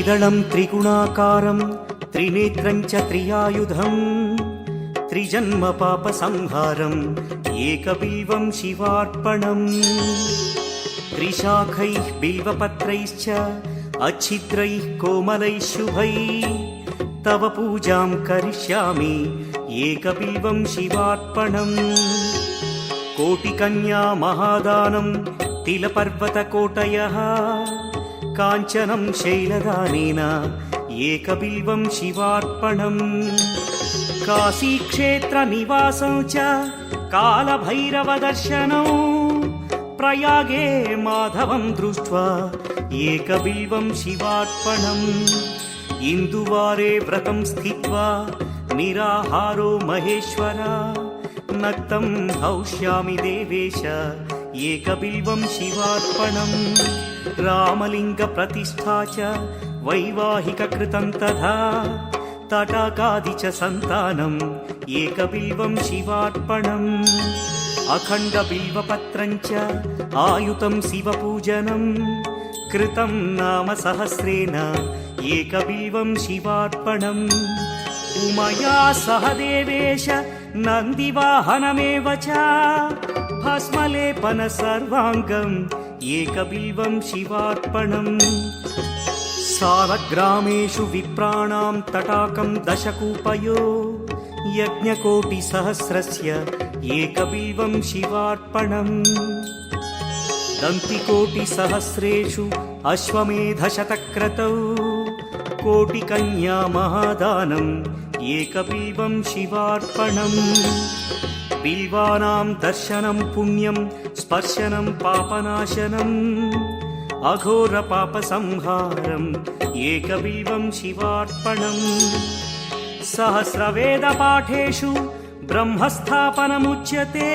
త్రిదళం త్రిగుణాకారం త్రినేత్రం త్రియాయుధం త్రిజన్మ పాప సంహారం ఏకబీవం శివార్పణం. త్రిశాఖై బిల్వపత్రైశ్చ అఛిద్రై కోమలై శుభై. తవ పూజాం కరిష్యామి ఏకబీవం శివార్పణం. కోటికన్యా మహాదానం తిలపర్వతకోటయ. కాంచనం శైలదానేన ఏకబిల్వం శివార్పణం. కాశీక్షేత్ర నివాసం చ కాలభైరవదర్శనం ప్రయాగే మాధవం దృష్ట్వా ఏకబిల్వం శివార్పణం. ఇందువారే వ్రతం స్థిత్వా నిరాహారో మహేశ్వర. నక్తం హౌష్యామి దేవేశ ఏకబిల్వం శివార్పణం. रामलिङ्गप्रतिष्ठा च वैवाहिककृतं तथा तटाकादि च सन्तानम् एकबिल्वं शिवार्पणम् अखण्डबिल्वपत्रं च आयुतं शिवपूजनम् कृतं नाम सहस्रेण एकबिल्वं शिवार्पणम् उमया सह देवेश नन्दिवाहनमेव च भस्मलेपन सर्वाङ्गम् एकबिल्वं शिवार्पणम् सालग्रामेषु विप्राणां तटाकं दशकूपयो यज्ञकोटिसहस्रस्य एकबिल्वं शिवार्पणम् दन्तिकोटिसहस्रेषु अश्वमेधशतक्रतौ कोटिकन्या महादानम् एकबिल्वं शिवार्पणम् बिल्वानां दर्शनं पुण्यं स्पर्शनं पापनाशनम् अघोरपापसंहारम् एकबिल्वं शिवार्पणम् सहस्रवेदपाठेषु ब्रह्मस्थापनमुच्यते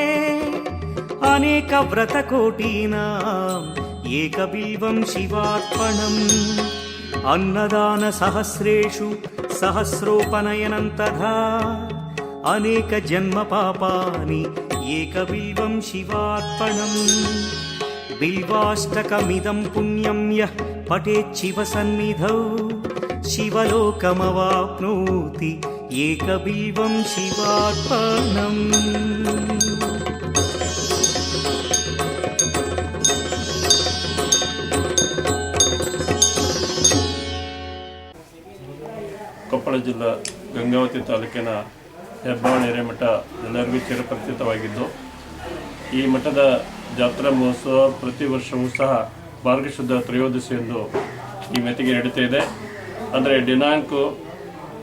अनेकव्रतकोटीनाम् एकबिल्वं शिवार्पणम् अन्नदानसहस्रेषु सहस्रोपनयनं तथा అనేక జన్మ పాపాని ఏక బిల్వం శివార్పణం. బిల్వాష్టకమిదం పుణ్యం య పటే శివ సన్నిధౌ. శివలోకమవాప్నోతి ఏక బిల్వం శివార్పణం. ಕೊಪ್ಪಳ ಜಿಲ್ಲಾ ಗಂಗಾವತಿ ತಾಲೂಕಿನ ಹೆಬ್ಬಾಳು ಹಿರೇಮಠ ಎಲ್ಲರಿಗೂ ಚಿರಪರಿಚಿತವಾಗಿದ್ದು, ಈ ಮಠದ ಜಾತ್ರಾ ಮಹೋತ್ಸವ ಪ್ರತಿ ವರ್ಷವೂ ಸಹ ಮಾರ್ಗಶುದ್ಧ ತ್ರಯೋದಶಿಯಂದು ಈ ಮೆತಿಗೆ ನಡೀತಾ ಇದೆ. ಅಂದರೆ ದಿನಾಂಕ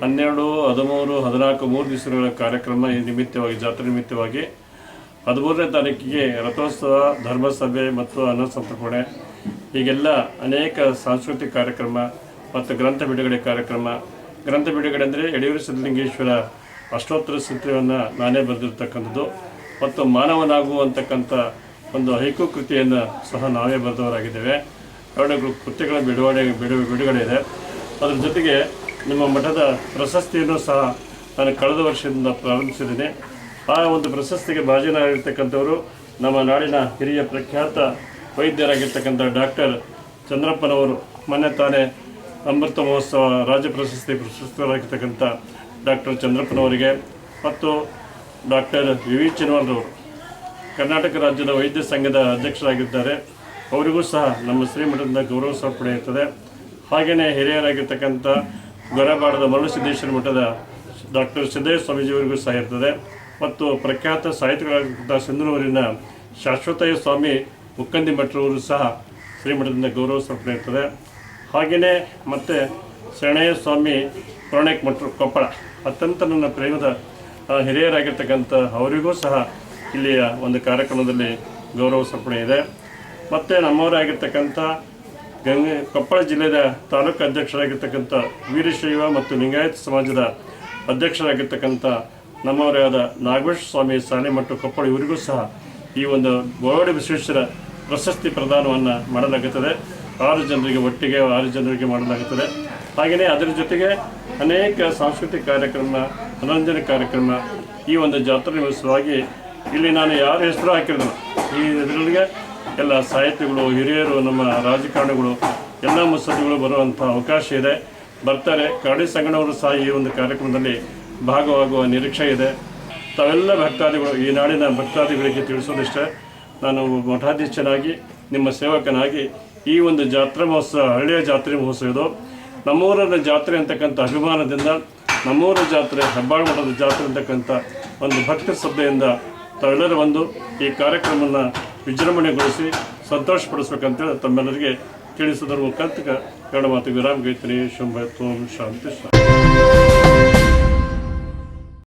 ಹನ್ನೆರಡು, ಹದಿಮೂರು, ಹದಿನಾಲ್ಕು, ಮೂರು ದಿವಸಗಳ ಕಾರ್ಯಕ್ರಮ ಈ ನಿಮಿತ್ತವಾಗಿ, ಜಾತ್ರೆ ನಿಮಿತ್ತವಾಗಿ. ಹದಿಮೂರನೇ ತಾರೀಕಿಗೆ ರಥೋತ್ಸವ, ಧರ್ಮಸಭೆ ಮತ್ತು ಅನ್ನಸಂತರ್ಪಣೆ ಹೀಗೆಲ್ಲ ಅನೇಕ ಸಾಂಸ್ಕೃತಿಕ ಕಾರ್ಯಕ್ರಮ ಮತ್ತು ಗ್ರಂಥ ಬಿಡುಗಡೆ ಕಾರ್ಯಕ್ರಮ. ಗ್ರಂಥ ಬಿಡುಗಡೆ ಅಂದರೆ ಯಡಿಯೂರು ಸಿದ್ಧಲಿಂಗೇಶ್ವರ ಅಷ್ಟೋತ್ತರ ಸೂತ್ರವನ್ನು ನಾನೇ ಬರೆದಿರ್ತಕ್ಕಂಥದ್ದು. ಮತ್ತು ಮಾನವನಾಗುವಂತಕ್ಕಂಥ ಒಂದು ಹೈಕು ಕೃತಿಯನ್ನು ಸಹ ನಾವೇ ಬರೆದವರಾಗಿದ್ದೇವೆ. ಎರಡು ಕೃತಿಗಳ ಬಿಡುಗಡೆ, ಬಿಡು, ಬಿಡುಗಡೆ ಇದೆ. ಅದರ ಜೊತೆಗೆ ನಿಮ್ಮ ಮಠದ ಪ್ರಶಸ್ತಿಯನ್ನು ಸಹ ನಾನು ಕಳೆದ ವರ್ಷದಿಂದ ಪ್ರಾರಂಭಿಸಿದ್ದೀನಿ. ಆ ಒಂದು ಪ್ರಶಸ್ತಿಗೆ ಭಾಜನರಾಗಿರ್ತಕ್ಕಂಥವರು ನಮ್ಮ ನಾಡಿನ ಹಿರಿಯ ಪ್ರಖ್ಯಾತ ವೈದ್ಯರಾಗಿರ್ತಕ್ಕಂಥ ಡಾಕ್ಟರ್ ಚಂದ್ರಪ್ಪನವರು, ಮೊನ್ನೆ ತಾನೇ ಅಮೃತ ಮಹೋತ್ಸವ ರಾಜ್ಯ ಪ್ರಶಸ್ತಿ ಪ್ರಶಸ್ತರಾಗಿರ್ತಕ್ಕಂಥ ಡಾಕ್ಟರ್ ಚಂದ್ರಪ್ಪನವರಿಗೆ ಮತ್ತು ಡಾಕ್ಟರ್ ವಿ ವಿ ಚಿನ್ವಾಲ್ರವರು ಕರ್ನಾಟಕ ರಾಜ್ಯದ ವೈದ್ಯ ಸಂಘದ ಅಧ್ಯಕ್ಷರಾಗಿದ್ದಾರೆ. ಅವರಿಗೂ ಸಹ ನಮ್ಮ ಶ್ರೀಮಠದಿಂದ ಗೌರವ ಸಹ ಪಡೆಯುತ್ತದೆ. ಹಾಗೆಯೇ ಹಿರಿಯರಾಗಿರ್ತಕ್ಕಂಥ ಗೊರಬಾಡದ ಮರುಳಸಿದ್ದೇಶ್ವರ ಮಠದ ಡಾಕ್ಟರ್ ಸಿದ್ದೇಶ ಸ್ವಾಮೀಜಿಯವರಿಗೂ ಸಹ ಇರ್ತದೆ. ಮತ್ತು ಪ್ರಖ್ಯಾತ ಸಾಹಿತ್ಯಗಳಾಗಿರ್ತಕ್ಕಂಥ ಸಿಂಧನೂರಿನ ಶಾಶ್ವತಯ್ಯ ಸ್ವಾಮಿ ಮುಕ್ಕಂದಿ ಮಠರವರು ಸಹ ಶ್ರೀಮಠದಿಂದ ಗೌರವ ಸಹ ಪಡೆಯುತ್ತದೆ. ಹಾಗೆಯೇ ಮತ್ತು ಶರಣಯ್ಯ ಸ್ವಾಮಿ ಪುರಾಣಿಕ್ ಮಠರು ಕೊಪ್ಪಳ. ಅತ್ಯಂತ ನನ್ನ ಪ್ರೇಮದ ಹಿರಿಯರಾಗಿರ್ತಕ್ಕಂಥ ಅವರಿಗೂ ಸಹ ಇಲ್ಲಿಯ ಒಂದು ಕಾರ್ಯಕ್ರಮದಲ್ಲಿ ಗೌರವ ಸಮರ್ಪಣೆ ಇದೆ. ಮತ್ತು ನಮ್ಮವರಾಗಿರ್ತಕ್ಕಂಥ ಗಂಗೆ, ಕೊಪ್ಪಳ ಜಿಲ್ಲೆಯ ತಾಲೂಕು ಅಧ್ಯಕ್ಷರಾಗಿರ್ತಕ್ಕಂಥ ವೀರಶೈವ ಮತ್ತು ಲಿಂಗಾಯತ ಸಮಾಜದ ಅಧ್ಯಕ್ಷರಾಗಿರ್ತಕ್ಕಂಥ ನಮ್ಮವರೇ ಆದ ನಾಗೇಶ್ ಸ್ವಾಮಿ ಸಾಲಿಮಠ ಕೊಪ್ಪಳ, ಇವರಿಗೂ ಸಹ ಈ ಒಂದು ಗೋವಾಡಿ ವಿಶ್ವೇಶ್ವರ ಪ್ರಶಸ್ತಿ ಪ್ರದಾನವನ್ನು ಮಾಡಲಾಗುತ್ತದೆ. ಆರು ಜನರಿಗೆ ಒಟ್ಟಿಗೆ, ಆರು ಜನರಿಗೆ ಮಾಡಲಾಗುತ್ತದೆ. ಹಾಗೆಯೇ ಅದರ ಜೊತೆಗೆ ಅನೇಕ ಸಾಂಸ್ಕೃತಿಕ ಕಾರ್ಯಕ್ರಮ, ಮನೋರಂಜನೆ ಕಾರ್ಯಕ್ರಮ ಈ ಒಂದು ಜಾತ್ರೆ ನಿಮಿತ್ತವಾಗಿ ಇಲ್ಲಿ ನಾನು ಯಾರ ಹೆಸರು ಹಾಕಿರೋದು? ಈ ಇದರೊಳಗೆ ಎಲ್ಲ ಸಾಹಿತಿಗಳು, ಹಿರಿಯರು, ನಮ್ಮ ರಾಜಕಾರಣಿಗಳು, ಎಲ್ಲ ಮುತ್ಸದ್ದಿಗಳು ಬರುವಂಥ ಅವಕಾಶ ಇದೆ. ಬರ್ತಾರೆ. ಕರಡಿ ಸಂಗಣವರು ಸಹ ಈ ಒಂದು ಕಾರ್ಯಕ್ರಮದಲ್ಲಿ ಭಾಗವಾಗುವ ನಿರೀಕ್ಷೆ ಇದೆ. ತಾವೆಲ್ಲ ಭಕ್ತಾದಿಗಳು, ಈ ನಾಡಿನ ಭಕ್ತಾದಿಗಳಿಗೆ ತಿಳಿಸೋದಿಷ್ಟೇ. ನಾನು ಮಠಾಧೀಶನಾಗಿ, ನಿಮ್ಮ ಸೇವಕನಾಗಿ ಈ ಒಂದು ಜಾತ್ರಾ ಮಹೋತ್ಸವ, ಹಳ್ಳಿಯ ಜಾತ್ರೆ ಮಹೋತ್ಸವ ಇದು ನಮ್ಮೂರರ ಜಾತ್ರೆ ಅಂತಕ್ಕಂಥ ಅಭಿಮಾನದಿಂದ ನಮ್ಮೂರ ಜಾತ್ರೆ ಹೆಬ್ಬಾಳು ಮಠದ ಜಾತ್ರೆ ಅಂತಕ್ಕಂಥ ಒಂದು ಭಕ್ತ ಶ್ರದ್ಧೆಯಿಂದ ತಾವೆಲ್ಲರೂ ಬಂದು ಈ ಕಾರ್ಯಕ್ರಮವನ್ನು ವಿಜೃಂಭಣೆಗೊಳಿಸಿ ಸಂತೋಷಪಡಿಸ್ಬೇಕಂತೇಳಿ ತಮ್ಮೆಲ್ಲರಿಗೆ ತಿಳಿಸೋದ್ರ. ಮುಖಾಂತರ ಎರಡು ಮಾತು ವಿರಾಮ ಗೈತ್ರಿ ಶಂಭ ಓಂ ಶಾಂತಿ ಶಾಂತಿ.